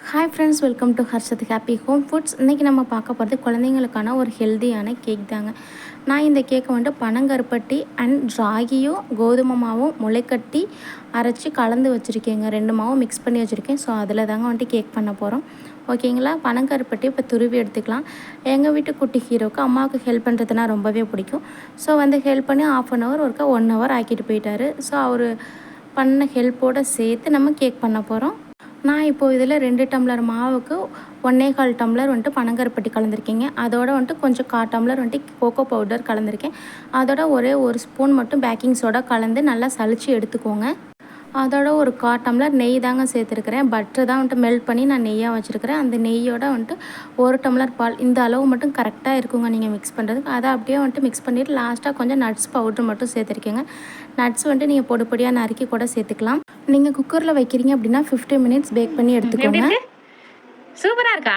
Hi friends welcome to Harshad happy home foods இன்றைக்கி நம்ம பார்க்க போகிறது குழந்தைங்களுக்கான ஒரு ஹெல்த்தியான கேக் தாங்க. நான் இந்த கேக்கை வந்துட்டு பனங்கருப்பட்டி அண்ட் ராகியும் கோதுமை மாவும் முளைக்கட்டி அரைச்சி கலந்து வச்சுருக்கேங்க. ரெண்டு மாவும் மிக்ஸ் பண்ணி வச்சுருக்கேன். ஸோ அதில் தாங்க வந்துட்டு கேக் பண்ண போகிறோம் ஓகேங்களா பனங்கருப்பட்டி இப்போ துருவி எடுத்துக்கலாம். எங்கள் வீட்டு குட்டி ஹீரோவுக்கு அம்மாவுக்கு ஹெல்ப் பண்ணுறதுனா ரொம்பவே பிடிக்கும். ஸோ வந்து ஹெல்ப் பண்ணி ஆஃப் அன் ஹவர் ஒருக்கா ஒன் ஹவர் ஆக்கிட்டு போயிட்டாரு. ஸோ அவர் பண்ண ஹெல்ப்போடு சேர்த்து நம்ம கேக் பண்ண போகிறோம் நான் இப்போது இதில் ரெண்டு டம்ளர் மாவுக்கு ஒன்னே கால் டம்ளர் வந்துட்டு பனங்கருப்பட்டி கலந்துருக்கீங்க. அதோட வந்துட்டு கொஞ்சம் கா டம்ளர் வந்துட்டு கோகோ பவுடர் கலந்துருக்கேன். அதோட ஒரே ஒரு ஸ்பூன் மட்டும் பேக்கிங் சோடா கலந்து நல்லா சளிச்சு எடுத்துக்கோங்க. அதோட ஒரு கா டம்ளர் நெய் தாங்க சேர்த்துருக்கிறேன். பட்டர் தான் வந்துட்டு மெல்ட் பண்ணி நான் நெய்யாக வச்சுருக்கிறேன். அந்த நெய்யோட வந்துட்டு ஒரு டம்ளர் பால் இந்த அளவு மட்டும் கரெக்டாக இருக்குங்க நீங்கள் மிக்ஸ் பண்ணுறதுக்கு அதை அப்படியே வந்துட்டு மிக்ஸ் பண்ணிவிட்டு லாஸ்ட்டாக கொஞ்சம் நட்ஸ் பவுட்ரு மட்டும் சேர்த்துருக்கீங்க. நட்ஸ் வந்துட்டு நீங்கள் பொடி பொடியாக நறுக்கி கூட சேர்த்துக்கலாம். நீங்கள் குக்கரில் வைக்கிறீங்க அப்படின்னா ஃபிஃப்டி மினிட்ஸ் பேக் பண்ணி எடுத்துக்கோங்க. சூப்பரா இருக்கா?